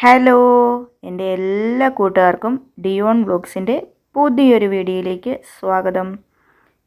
Hello എന്റെ എല്ലാ കൂട്ടുകാർക്കും ഡിയോൺ വ്ലോഗ്സിന്റെ പുതിയൊരു വീഡിയോയിലേക്ക് സ്വാഗതം.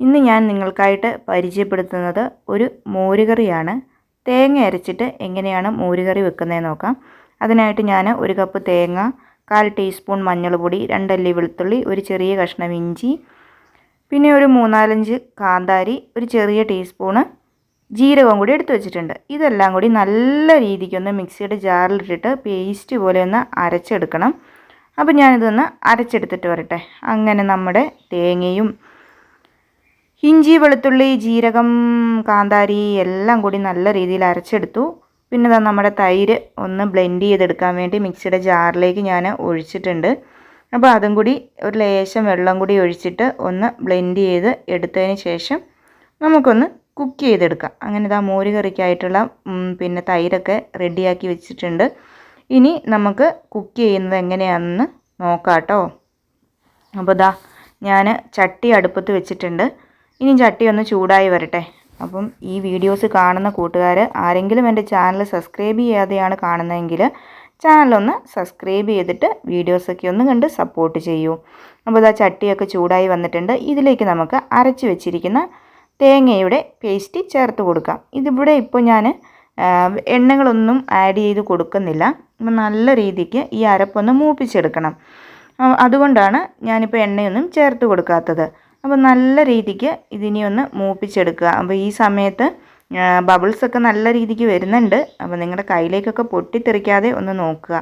ഇന്ന് ഞാൻ നിങ്ങൾക്കായിട്ട് പരിചയപ്പെടുത്തുന്നത് ഒരു മോരുകറിയാണ്. തേങ്ങ അരച്ചിട്ട് എങ്ങനെയാണ് മോരുകറി വെക്കുന്നതെന്ന് നോക്കാം. അതിനായിട്ട് ഞാൻ ഒരു കപ്പ് തേങ്ങ കാൽ ടീസ്പൂൺ മഞ്ഞൾപ്പൊടി രണ്ടല്ലി വെളുത്തുള്ളി ഒരു ചെറിയ കഷ്ണം ഇഞ്ചി പിന്നെ ഒരു മൂന്നാലഞ്ച് കാന്താരി ഒരു ചെറിയ ടീസ്പൂണ് ജീരകവും കൂടി എടുത്തു വെച്ചിട്ടുണ്ട്. ഇതെല്ലാം കൂടി നല്ല രീതിക്കൊന്ന് മിക്സിയുടെ ജാറിലിട്ടിട്ട് പേസ്റ്റ് പോലെ ഒന്ന് അരച്ചെടുക്കണം. അപ്പോൾ ഞാനിതൊന്ന് അരച്ചെടുത്തിട്ട് വരട്ടെ. അങ്ങനെ നമ്മുടെ തേങ്ങയും ഇഞ്ചി വെളുത്തുള്ളി ജീരകം കാന്താരി എല്ലാം കൂടി നല്ല രീതിയിൽ അരച്ചെടുത്തു. പിന്നെ ഇതാ നമ്മുടെ തൈര് ഒന്ന് ബ്ലെൻഡ് ചെയ്തെടുക്കാൻ വേണ്ടി മിക്സിയുടെ ജാറിലേക്ക് ഞാൻ ഒഴിച്ചിട്ടുണ്ട്. അപ്പോൾ അതും കൂടി ഒരു ലേശം വെള്ളം കൂടി ഒഴിച്ചിട്ട് ഒന്ന് ബ്ലെൻഡ് ചെയ്ത് എടുത്തതിന് ശേഷം നമുക്കൊന്ന് കുക്ക് ചെയ്തെടുക്കാം. അങ്ങനെ ഇതാ മോര് കറിക്കായിട്ടുള്ള പിന്നെ തൈരൊക്കെ റെഡിയാക്കി വെച്ചിട്ടുണ്ട്. ഇനി നമുക്ക് കുക്ക് ചെയ്യുന്നത് എങ്ങനെയാണെന്ന് നോക്കാം കേട്ടോ അപ്പോൾ ഇതാ ഞാൻ ചട്ടി അടുപ്പത്ത് വെച്ചിട്ടുണ്ട്. ഇനി ചട്ടി ഒന്ന് ചൂടായി വരട്ടെ. അപ്പം ഈ വീഡിയോസ് കാണുന്ന കൂട്ടുകാർ ആരെങ്കിലും എന്റെ ചാനൽ സബ്സ്ക്രൈബ് ചെയ്യാതെയാണ് കാണുന്നതെങ്കിൽ ചാനലൊന്ന് സബ്സ്ക്രൈബ് ചെയ്തിട്ട് വീഡിയോസൊക്കെ ഒന്ന് കണ്ട് സപ്പോർട്ട് ചെയ്യൂ. അപ്പോൾ ഇതാ ചട്ടിയൊക്കെ ചൂടായി വന്നിട്ടുണ്ട്. ഇതിലേക്ക് നമുക്ക് അരച്ച് വെച്ചിരിക്കുന്ന തേങ്ങയുടെ പേസ്റ്റ് ചേർത്ത് കൊടുക്കാം. ഇതിവിടെ ഇപ്പോൾ ഞാൻ എണ്ണകളൊന്നും ആഡ് ചെയ്ത് കൊടുക്കുന്നില്ല. നല്ല രീതിക്ക് ഈ അരപ്പൊന്ന് മൂപ്പിച്ചെടുക്കണം. അതുകൊണ്ടാണ് ഞാനിപ്പോൾ എണ്ണയൊന്നും ചേർത്ത് കൊടുക്കാത്തത്. അപ്പോൾ നല്ല രീതിക്ക് ഇതിനെ ഒന്ന് മൂപ്പിച്ചെടുക്കുക. അപ്പോൾ ഈ സമയത്ത് ബബിൾസൊക്കെ നല്ല രീതിക്ക് വരുന്നുണ്ട്. അപ്പോൾ നിങ്ങളുടെ കയ്യിലേക്കൊക്കെ പൊട്ടിത്തെറിക്കാതെ ഒന്ന് നോക്കുക.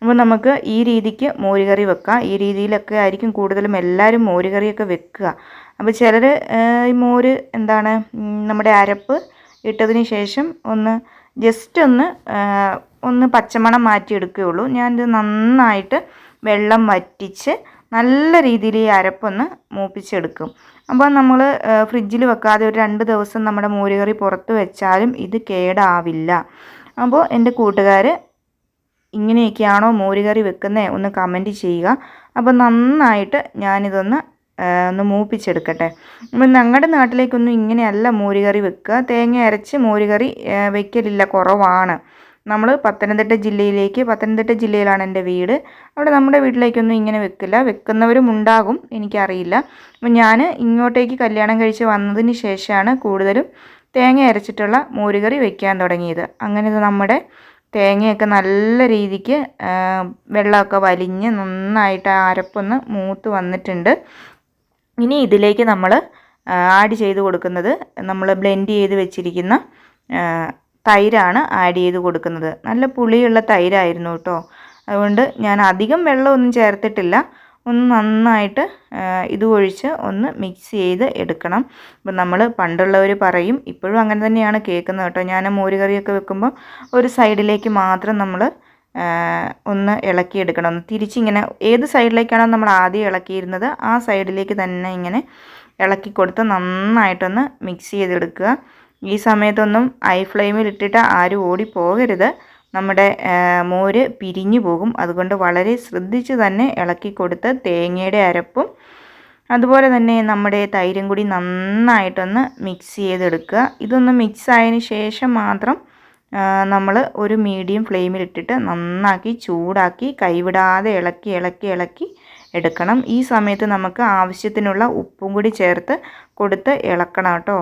അപ്പോൾ നമുക്ക് ഈ രീതിക്ക് മോരുകറി വെക്കുക ഈ രീതിയിലൊക്കെ ആയിരിക്കും കൂടുതലും എല്ലാവരും മോരുകറിയൊക്കെ വെക്കുക. അപ്പോൾ ചിലർ ഈ മോര് എന്താണ് നമ്മുടെ അരപ്പ് ഇട്ടതിന് ശേഷം ഒന്ന് ജസ്റ്റ് ഒന്ന് ഒന്ന് പച്ചമണം മാറ്റിയെടുക്കുകയുള്ളൂ. ഞാനിത് നന്നായിട്ട് വെള്ളം വറ്റിച്ച് നല്ല രീതിയിൽ ഈ അരപ്പൊന്ന് മൂപ്പിച്ചെടുക്കും. അപ്പോൾ നമ്മൾ ഫ്രിഡ്ജിൽ വെക്കാതെ ഒരു രണ്ട് ദിവസം നമ്മുടെ മോരുകറി പുറത്ത് വെച്ചാലും ഇത് കേടാവില്ല. അപ്പോൾ എന്റെ കൂട്ടുകാർ ഇങ്ങനെയൊക്കെയാണോ മോരുകറി വെക്കുന്നത് ഒന്ന് കമന്റ് ചെയ്യുക. അപ്പോൾ നന്നായിട്ട് ഞാനിതൊന്ന് ഒന്ന് മൂപ്പിച്ചെടുക്കട്ടെ. അപ്പം ഞങ്ങളുടെ നാട്ടിലേക്കൊന്നും ഇങ്ങനെയല്ല മോരുകറി വെക്കുക. തേങ്ങ അരച്ച് മോരുകറി വെക്കലില്ല. കുറവാണ്. നമ്മൾ പത്തനംതിട്ട ജില്ലയിലേക്ക് പത്തനംതിട്ട ജില്ലയിലാണ് എന്റെ വീട്. അവിടെ നമ്മുടെ വീട്ടിലേക്കൊന്നും ഇങ്ങനെ വെക്കില്ല. വെക്കുന്നവരും ഉണ്ടാകും. എനിക്കറിയില്ല. അപ്പം ഞാൻ ഇങ്ങോട്ടേക്ക് കല്യാണം കഴിച്ച് വന്നതിന് ശേഷമാണ് കൂടുതലും തേങ്ങ അരച്ചിട്ടുള്ള മോരുകറി വെക്കാൻ തുടങ്ങിയത്. അങ്ങനെ നമ്മുടെ തേങ്ങയൊക്കെ നല്ല രീതിക്ക് വെള്ളമൊക്കെ വലിഞ്ഞ് നന്നായിട്ട് അരപ്പൊന്ന് മൂത്ത് വന്നിട്ടുണ്ട്. ഇനി ഇതിലേക്ക് നമ്മൾ ആഡ് ചെയ്ത് കൊടുക്കുന്നത് നമ്മൾ ബ്ലെൻഡ് ചെയ്ത് വെച്ചിരിക്കുന്ന തൈരാണ് ആഡ് ചെയ്ത് കൊടുക്കുന്നത്. നല്ല പുളിയുള്ള തൈരായിരുന്നു കേട്ടോ. അതുകൊണ്ട് ഞാൻ അധികം വെള്ളമൊന്നും ചേർത്തിട്ടില്ല. ഒന്ന് നന്നായിട്ട് ഇത് ഒഴിച്ച് ഒന്ന് മിക്സ് ചെയ്ത് എടുക്കണം. ഇപ്പം നമ്മൾ പണ്ടുള്ളവർ പറയും ഇപ്പോഴും അങ്ങനെ തന്നെയാണ് കേൾക്കുന്നത് കേട്ടോ. ഞാൻ മോരുകറിയൊക്കെ വെക്കുമ്പോൾ ഒരു സൈഡിലേക്ക് മാത്രം നമ്മൾ ഒന്ന് ഇളക്കിയെടുക്കണം ഒന്ന് തിരിച്ചിങ്ങനെ ഏത് സൈഡിലേക്കാണോ നമ്മൾ ആദ്യം ഇളക്കിയിരുന്നത് ആ സൈഡിലേക്ക് തന്നെ ഇങ്ങനെ ഇളക്കി കൊടുത്ത് നന്നായിട്ടൊന്ന് മിക്സ് ചെയ്തെടുക്കുക. ഈ സമയത്തൊന്നും ഐ ഫ്ലെയിമിൽ ഇട്ടിട്ട് ആരും ഓടി പോകരുത്. നമ്മുടെ മോര് പിരിഞ്ഞു പോകും. അതുകൊണ്ട് വളരെ ശ്രദ്ധിച്ച് തന്നെ ഇളക്കി കൊടുത്ത് തേങ്ങയുടെ അരപ്പും അതുപോലെ തന്നെ നമ്മുടെ തൈരും കൂടി നന്നായിട്ടൊന്ന് മിക്സ് ചെയ്തെടുക്കുക. ഇതൊന്ന് മിക്സ് ആയതിന് ശേഷം മാത്രം നമ്മൾ ഒരു മീഡിയം ഫ്ലെയിമിലിട്ടിട്ട് നന്നാക്കി ചൂടാക്കി കൈവിടാതെ ഇളക്കി ഇളക്കി ഇളക്കി എടുക്കണം. ഈ സമയത്ത് നമുക്ക് ആവശ്യത്തിനുള്ള ഉപ്പും കൂടി ചേർത്ത് കൊടുത്ത് ഇളക്കണം കേട്ടോ.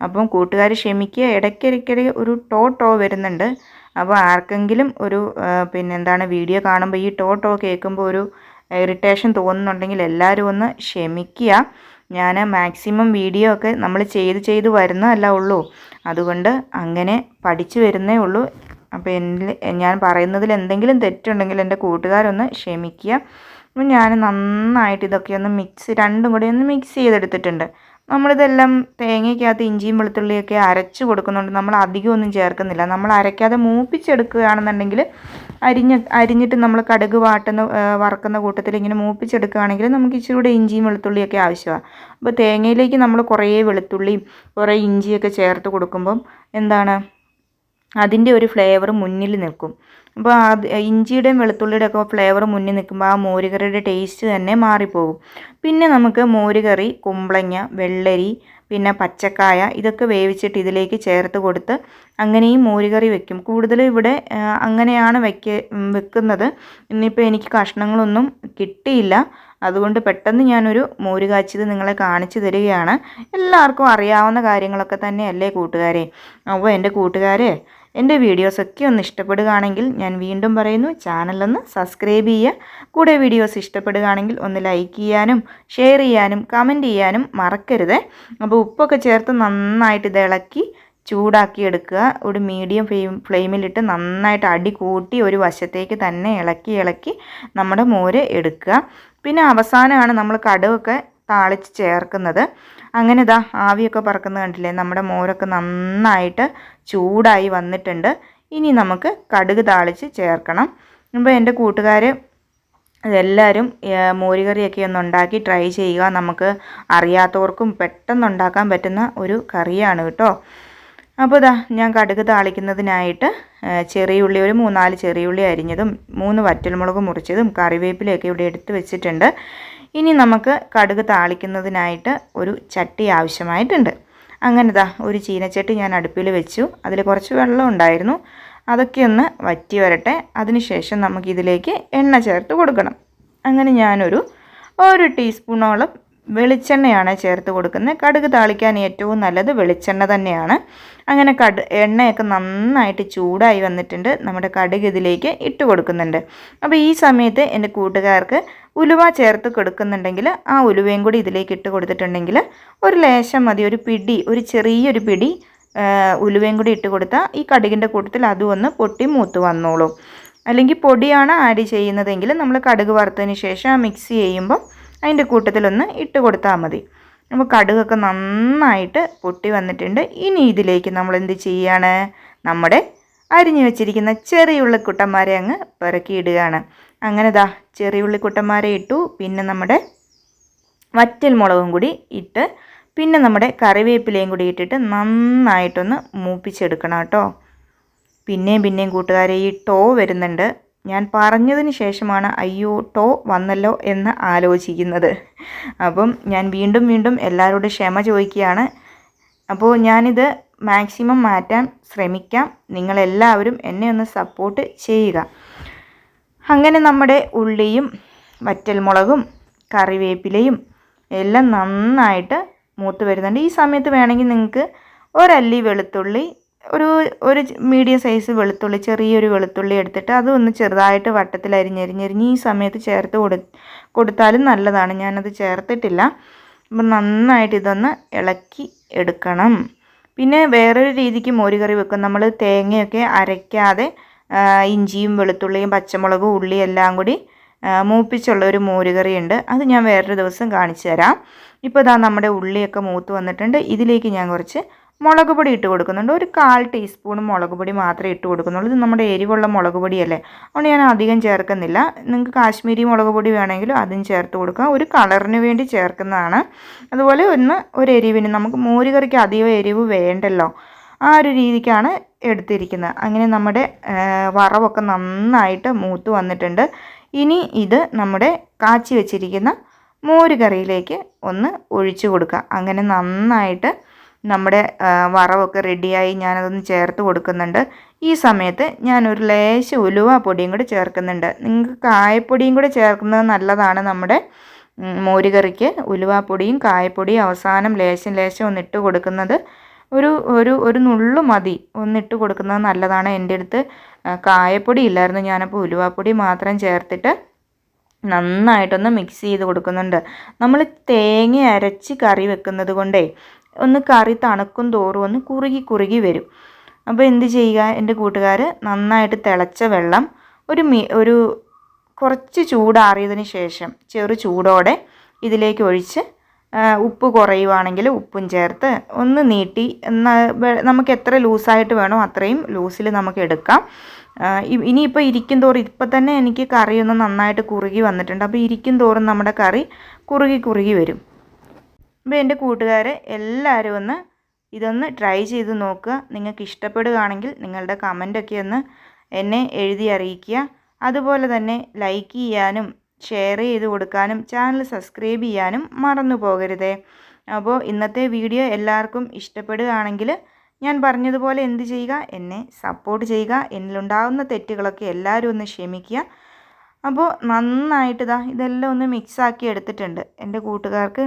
അപ്പം കൂട്ടുകാർ ക്ഷമിക്കുക. ഇടയ്ക്കിടയ്ക്കിടെ ഒരു ടോ ടോ വരുന്നുണ്ട്. അപ്പോൾ ആർക്കെങ്കിലും ഒരു പിന്നെ എന്താണ് വീഡിയോ കാണുമ്പോൾ ഈ ടോ ടോ കേൾക്കുമ്പോൾ ഒരു ഇറിറ്റേഷൻ തോന്നുന്നുണ്ടെങ്കിൽ എല്ലാവരും ഒന്ന് ക്ഷമിക്കുക. ഞാൻ മാക്സിമം വീഡിയോ ഒക്കെ നമ്മൾ ചെയ്ത് ചെയ്ത് വരുന്നതല്ല ഉള്ളൂ. അതുകൊണ്ട് അങ്ങനെ പഠിച്ചു വരുന്നേ ഉള്ളൂ. അപ്പോൾ എന്നിൽ ഞാൻ പറയുന്നതിൽ എന്തെങ്കിലും തെറ്റുണ്ടെങ്കിൽ എന്റെ കൂട്ടുകാരൊന്ന് ക്ഷമിക്കുക. അപ്പം ഞാൻ നന്നായിട്ട് ഇതൊക്കെ ഒന്ന് മിക്സ് രണ്ടും കൂടി ഒന്ന് മിക്സ് ചെയ്തെടുത്തിട്ടുണ്ട്. നമ്മളിതെല്ലാം തേങ്ങയ്ക്കകത്ത് ഇഞ്ചിയും വെളുത്തുള്ളിയൊക്കെ അരച്ച് കൊടുക്കുന്നുണ്ട്. നമ്മൾ അധികം ഒന്നും ചേർക്കുന്നില്ല. നമ്മൾ അരയ്ക്കാതെ മൂപ്പിച്ചെടുക്കുകയാണെന്നുണ്ടെങ്കിൽ അരിഞ്ഞ് അരിഞ്ഞിട്ട് നമ്മൾ കടുക് വാട്ടുന്ന വറക്കുന്ന കൂട്ടത്തിൽ ഇങ്ങനെ മൂപ്പിച്ചെടുക്കുകയാണെങ്കിൽ നമുക്ക് ഇച്ചിരി കൂടെ ഇഞ്ചിയും വെളുത്തുള്ളിയൊക്കെ ആവശ്യമാണ്. അപ്പോൾ തേങ്ങയിലേക്ക് നമ്മൾ കുറേ വെളുത്തുള്ളിയും കുറേ ഇഞ്ചിയൊക്കെ ചേർത്ത് കൊടുക്കുമ്പം എന്താണ്? അതിന്റെ ഒരു ഫ്ലേവർ മുന്നിൽ നിൽക്കും. അപ്പോൾ അത് ഇഞ്ചിയുടെയും വെളുത്തുള്ളിയുടെയൊക്കെ ഫ്ലേവർ മുന്നിൽ നിൽക്കുമ്പോൾ ആ മോരുകറിയുടെ ടേസ്റ്റ് തന്നെ മാറിപ്പോകും. പിന്നെ നമുക്ക് മോരുകറി കുമ്പളങ്ങ വെള്ളരി പിന്നെ പച്ചക്കായ ഇതൊക്കെ വേവിച്ചിട്ട് ഇതിലേക്ക് ചേർത്ത് കൊടുത്ത് അങ്ങനെയും മോരുകറി വെക്കും. കൂടുതലും ഇവിടെ അങ്ങനെയാണ് വെക്ക വെക്കുന്നത്. ഇന്നിപ്പോൾ എനിക്ക് കഷ്ണങ്ങളൊന്നും കിട്ടിയില്ല. അതുകൊണ്ട് പെട്ടെന്ന് ഞാനൊരു മോര് കാച്ചിയത് നിങ്ങളെ കാണിച്ചു തരികയാണ്. എല്ലാവർക്കും അറിയാവുന്ന കാര്യങ്ങളൊക്കെ തന്നെയല്ലേ കൂട്ടുകാരെ? അപ്പോൾ എന്റെ കൂട്ടുകാരെ എന്റെ വീഡിയോസൊക്കെ ഒന്ന് ഇഷ്ടപ്പെടുകയാണെങ്കിൽ ഞാൻ വീണ്ടും പറയുന്നു ചാനലൊന്ന് സബ്സ്ക്രൈബ് ചെയ്യുക. കൂടെ വീഡിയോസ് ഇഷ്ടപ്പെടുകയാണെങ്കിൽ ഒന്ന് ലൈക്ക് ചെയ്യാനും ഷെയർ ചെയ്യാനും കമന്റ് ചെയ്യാനും മറക്കരുത്. അപ്പോൾ ഉപ്പൊക്കെ ചേർത്ത് നന്നായിട്ട് ഇത് ഇളക്കി ചൂടാക്കി എടുക്കുക. ഒരു മീഡിയം ഫ്ലെയിം ഫ്ലെയിമിലിട്ട് നന്നായിട്ട് അടി കൂട്ടി ഒരു വശത്തേക്ക് തന്നെ ഇളക്കി ഇളക്കി നമ്മുടെ മോര് എടുക്കുക. പിന്നെ അവസാനമാണ് നമ്മൾ കടുവൊക്കെ താളിച്ച് ചേർക്കുന്നത്. അങ്ങനെ ഇതാ ആവിയൊക്കെ പറക്കുന്നത് കണ്ടില്ലേ? നമ്മുടെ മോരൊക്കെ നന്നായിട്ട് ചൂടായി വന്നിട്ടുണ്ട്. ഇനി നമുക്ക് കടുക് താളിച്ച് ചേർക്കണം. അപ്പോൾ എന്റെ കൂട്ടുകാർ ഇതെല്ലാവരും ഏഹ്, മോരുകറിയൊക്കെ ഒന്ന് ഉണ്ടാക്കി ട്രൈ ചെയ്യുക. നമുക്ക് അറിയാത്തവർക്കും പെട്ടെന്ന് ഉണ്ടാക്കാൻ പറ്റുന്ന ഒരു കറിയാണ് കേട്ടോ. അപ്പോൾ ഇതാ ഞാൻ കടുക് താളിക്കുന്നതിനായിട്ട് ചെറിയ ചെറിയുള്ളി ഒരു മൂന്നാൽ ചെറിയുള്ളി അരിഞ്ഞതും മൂന്ന് വറ്റൽമുളക് മുറിച്ചതും കറിവേപ്പിലയൊക്കെ ഇവിടെ എടുത്ത് വെച്ചിട്ടുണ്ട്. ഇനി നമുക്ക് കടുക് താളിക്കുന്നതിനായിട്ട് ഒരു ചട്ടി ആവശ്യമായിട്ടുണ്ട്. അങ്ങനെ ദാ ഒരു ചീനച്ചട്ടി ഞാൻ അടുപ്പിൽ വെച്ചു. അതിൽ കുറച്ച് വെള്ളം ഉണ്ടായിരുന്നു. അതൊക്കെ ഒന്ന് വറ്റി വരട്ടെ. അതിനുശേഷം നമുക്കിതിലേക്ക് എണ്ണ ചേർത്ത് കൊടുക്കണം. അങ്ങനെ ഞാനൊരു ഒരു ടീസ്പൂണോളം വെളിച്ചെണ്ണയാണ് ചേർത്ത് കൊടുക്കുന്നത്. കടുക് താളിക്കാൻ ഏറ്റവും നല്ലത് വെളിച്ചെണ്ണ തന്നെയാണ്. അങ്ങനെ കട് എണ്ണയൊക്കെ നന്നായിട്ട് ചൂടായി വന്നിട്ടുണ്ട്. നമ്മുടെ കടുക് ഇതിലേക്ക് ഇട്ട് കൊടുക്കുന്നുണ്ട്. അപ്പോൾ ഈ സമയത്ത് എന്റെ കൂട്ടുകാർക്ക് ഉലുവ ചേർത്ത് കൊടുക്കുന്നുണ്ടെങ്കിൽ ആ ഉലുവയും കൂടി ഇതിലേക്ക് ഇട്ട് കൊടുത്തിട്ടുണ്ടെങ്കിൽ ഒരു ലേശം മതി ഒരു പിടി ഒരു ചെറിയൊരു പിടി ഉലുവയും കൂടി ഇട്ട് കൊടുത്താൽ ഈ കടുകിന്റെ കൂട്ടത്തിൽ അതും ഒന്ന് പൊട്ടി മൂത്ത് വന്നോളും. അല്ലെങ്കിൽ പൊടിയാണ് ആഡ് ചെയ്യുന്നതെങ്കിൽ നമ്മൾ കടുക് വറുത്തതിന് ശേഷം മിക്സ് ചെയ്യുമ്പോൾ അതിന്റെ കൂട്ടത്തിലൊന്ന് ഇട്ട് കൊടുത്താൽ മതി. അപ്പോൾ കടുകൊക്കെ നന്നായിട്ട് പൊട്ടി വന്നിട്ടുണ്ട്. ഇനി ഇതിലേക്ക് നമ്മൾ എന്ത് ചെയ്യാണ്? നമ്മുടെ അരിഞ്ഞു വെച്ചിരിക്കുന്ന ചെറിയ ഉള്ളിക്കുട്ടന്മാരെ അങ്ങ് പിറക്കിയിടുകയാണ് അങ്ങനെ ദാ ചെറിയ ഉള്ളിക്കുട്ടന്മാരെ ഇട്ടു. പിന്നെ നമ്മുടെ വറ്റൽ മുളകും കൂടി ഇട്ട് പിന്നെ നമ്മുടെ കറിവേപ്പിലയും കൂടി ഇട്ടിട്ട് നന്നായിട്ടൊന്ന് മൂപ്പിച്ചെടുക്കണം കേട്ടോ. പിന്നെയും പിന്നെയും കൂട്ടുകാരെ ഈ ടോ വരുന്നുണ്ട്. ഞാൻ പറഞ്ഞതിന് ശേഷമാണ് അയ്യോ ടോ വന്നല്ലോ എന്ന് ആലോചിക്കുന്നത്. അപ്പം ഞാൻ വീണ്ടും വീണ്ടും എല്ലാവരോടും ക്ഷമ ചോദിക്കുകയാണ്. അപ്പോൾ ഞാനിത് മാക്സിമം മാറ്റാൻ ശ്രമിക്കാം. നിങ്ങളെല്ലാവരും എന്നെ ഒന്ന് സപ്പോർട്ട് ചെയ്യുക. അങ്ങനെ നമ്മുടെ ഉള്ളിയും വറ്റൽമുളകും കറിവേപ്പിലയും എല്ലാം നന്നായിട്ട് മൂത്ത് വരുന്നുണ്ട്. ഈ സമയത്ത് വേണമെങ്കിൽ നിങ്ങൾക്ക് ഒരല്ലി വെളുത്തുള്ളി ഒരു ഒരു മീഡിയം സൈസ് വെളുത്തുള്ളി ചെറിയൊരു വെളുത്തുള്ളി എടുത്തിട്ട് അതൊന്ന് ചെറുതായിട്ട് വട്ടത്തിൽ അരിഞ്ഞരിഞ്ഞരിഞ്ഞ് ഈ സമയത്ത് ചേർത്ത് കൊടു കൊടുത്താലും നല്ലതാണ്. ഞാനത് ചേർത്തിട്ടില്ല. അപ്പം നന്നായിട്ട് ഇതൊന്ന് ഇളക്കി എടുക്കണം. പിന്നെ വേറൊരു രീതിക്ക് മോരുകറി വെക്കും. നമ്മൾ തേങ്ങയൊക്കെ അരയ്ക്കാതെ ഇഞ്ചിയും വെളുത്തുള്ളിയും പച്ചമുളകും ഉള്ളി എല്ലാം കൂടി മൂപ്പിച്ചുള്ള ഒരു മോരുകറി ഉണ്ട് അത് ഞാൻ വേറൊരു ദിവസം കാണിച്ചു തരാം. ഇപ്പോൾ ഇതാ നമ്മുടെ ഉള്ളിയൊക്കെ മൂത്ത് വന്നിട്ടുണ്ട്. ഇതിലേക്ക് ഞാൻ കുറച്ച് മുളക് പൊടി ഇട്ട് കൊടുക്കുന്നുണ്ട്. ഒരു കാൽ ടീസ്പൂൺ മുളക് പൊടി മാത്രമേ ഇട്ട് കൊടുക്കുന്നുള്ളൂ. ഇത് നമ്മുടെ എരിവുള്ള മുളക് പൊടിയല്ലേ. അതുകൊണ്ട് ഞാൻ അധികം ചേർക്കുന്നില്ല. നിങ്ങൾക്ക് കാശ്മീരി മുളക് പൊടി വേണമെങ്കിലും അതും ചേർത്ത് കൊടുക്കാം. ഒരു കളറിന് വേണ്ടി ചേർക്കുന്നതാണ്. അതുപോലെ ഒന്ന് ഒരു എരിവിന് നമുക്ക് മോരുകറിക്ക് അധികം എരിവ് വേണ്ടല്ലോ. ആ ഒരു രീതിക്കാണ് എടുത്തിരിക്കുന്നത്. അങ്ങനെ നമ്മുടെ വറവൊക്കെ നന്നായിട്ട് മൂത്ത് വന്നിട്ടുണ്ട്. ഇനി ഇത് നമ്മുടെ കാച്ചി വെച്ചിരിക്കുന്ന മോര് കറിയിലേക്ക് ഒന്ന് ഒഴിച്ചു കൊടുക്കുക. അങ്ങനെ നന്നായിട്ട് നമ്മുടെ വറവൊക്കെ റെഡിയായി ഞാനതൊന്ന് ചേർത്ത് കൊടുക്കുന്നുണ്ട്. ഈ സമയത്ത് ഞാനൊരു ലേശം ഉലുവ പൊടിയും കൂടി ചേർക്കുന്നുണ്ട്. നിങ്ങൾക്ക് കായപ്പൊടിയും കൂടി ചേർക്കുന്നത് നല്ലതാണ് നമ്മുടെ മോരുകറിക്ക്. മോര് കറിക്ക് ഉലുവാപ്പൊടിയും കായപ്പൊടിയും അവസാനം ലേശം ലേശം ഒന്ന് ഇട്ട് കൊടുക്കുന്നത് ഒരു ഒരു ഒരു നുള്ളു മതി. ഒന്നിട്ട് കൊടുക്കുന്നത് നല്ലതാണ്. എന്റെ അടുത്ത് കായപ്പൊടി ഇല്ലായിരുന്നു. ഞാനപ്പോൾ ഉലുവാപ്പൊടി മാത്രം ചേർത്തിട്ട് നന്നായിട്ടൊന്ന് മിക്സ് ചെയ്ത് കൊടുക്കുന്നുണ്ട്. നമ്മൾ തേങ്ങ അരച്ച് കറി വെക്കുന്നത് കൊണ്ടേ ഒന്ന് കറി തണുക്കും തോറും ഒന്ന് കുറുകി കുറുകി വരും. അപ്പോൾ എന്ത് ചെയ്യുക? എന്റെ കൂട്ടുകാർ നന്നായിട്ട് തിളച്ച വെള്ളം ഒരു മീ ഒരു കുറച്ച് ചൂടാറിയതിന് ശേഷം ചെറു ചൂടോടെ ഇതിലേക്ക് ഒഴിച്ച് ഉപ്പ് കുറയുവാണെങ്കിൽ ഉപ്പും ചേർത്ത് ഒന്ന് നീട്ടി നമുക്ക് എത്ര ലൂസായിട്ട് വേണോ അത്രയും ലൂസിൽ നമുക്ക് എടുക്കാം. ഇനിയിപ്പോൾ ഇരിക്കും തോറും ഇപ്പം തന്നെ എനിക്ക് കറി ഒന്ന് നന്നായിട്ട് കുറുകി വന്നിട്ടുണ്ട്. അപ്പോൾ ഇരിക്കും തോറും നമ്മുടെ കറി കുറുകി കുറുകി വരും. അപ്പോൾ എന്റെ കൂട്ടുകാർ എല്ലാവരും ഒന്ന് ഇതൊന്ന് ട്രൈ ചെയ്ത് നോക്കുക. നിങ്ങൾക്ക് ഇഷ്ടപ്പെടുകയാണെങ്കിൽ നിങ്ങളുടെ കമന്റൊക്കെ ഒന്ന് എന്നെ എഴുതി അറിയിക്കുക. അതുപോലെ തന്നെ ലൈക്ക് ചെയ്യാനും ഷെയർ ചെയ്ത് കൊടുക്കാനും ചാനൽ സബ്സ്ക്രൈബ് ചെയ്യാനും മറന്നു പോകരുതേ. അപ്പോൾ ഇന്നത്തെ വീഡിയോ എല്ലാവർക്കും ഇഷ്ടപ്പെടുകയാണെങ്കിൽ ഞാൻ പറഞ്ഞതുപോലെ എന്ത് ചെയ്യുക? എന്നെ സപ്പോർട്ട് ചെയ്യുക. എന്നിലുണ്ടാകുന്ന തെറ്റുകളൊക്കെ എല്ലാവരും ഒന്ന് ക്ഷമിക്കുക. അപ്പോൾ നന്നായിട്ട് ഇതാ ഇതെല്ലാം ഒന്ന് മിക്സാക്കി എടുത്തിട്ടുണ്ട് എന്റെ കൂട്ടുകാർക്ക്.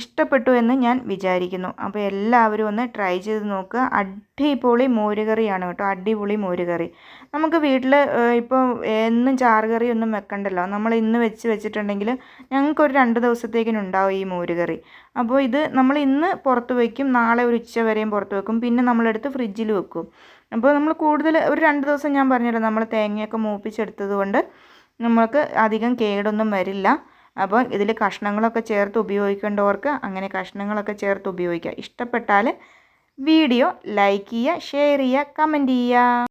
ഇഷ്ടപ്പെട്ടു എന്ന് ഞാൻ വിചാരിക്കുന്നു. അപ്പോൾ എല്ലാവരും ഒന്ന് ട്രൈ ചെയ്ത് നോക്കുക അടിപൊളി മോരുകറിയാണ് കേട്ടോ. അടിപൊളി മോരുകറി. നമുക്ക് വീട്ടിൽ ഇപ്പോൾ എന്നും ചാറുകറി ഒന്നും വെക്കണ്ടല്ലോ. നമ്മൾ ഇന്ന് വെച്ച് വെച്ചിട്ടുണ്ടെങ്കിൽ ഞങ്ങൾക്കൊരു രണ്ട് ദിവസത്തേക്കിനുണ്ടാവും ഈ മോരുകറി. അപ്പോൾ ഇത് നമ്മൾ ഇന്ന് പുറത്ത് വയ്ക്കും നാളെ ഒരു ഉച്ച വരെയും പുറത്ത് വെക്കും. പിന്നെ നമ്മളെടുത്ത് ഫ്രിഡ്ജിൽ വെക്കും. അപ്പോൾ നമ്മൾ കൂടുതൽ ഒരു രണ്ട് ദിവസം ഞാൻ പറഞ്ഞല്ലോ നമ്മൾ തേങ്ങയൊക്കെ മൂപ്പിച്ചെടുത്തത് കൊണ്ട് നമ്മൾക്ക് അധികം കേടൊന്നും വരില്ല. അപ്പോൾ ഇതിൽ കഷ്ണങ്ങളൊക്കെ ചേർത്ത് ഉപയോഗിക്കേണ്ടവർക്ക് അങ്ങനെ കഷ്ണങ്ങളൊക്കെ ചേർത്ത് ഉപയോഗിക്കുക ഇഷ്ടപ്പെട്ടാൽ വീഡിയോ ലൈക്ക് ചെയ്യുക ഷെയർ ചെയ്യുക കമന്റ് ചെയ്യുക.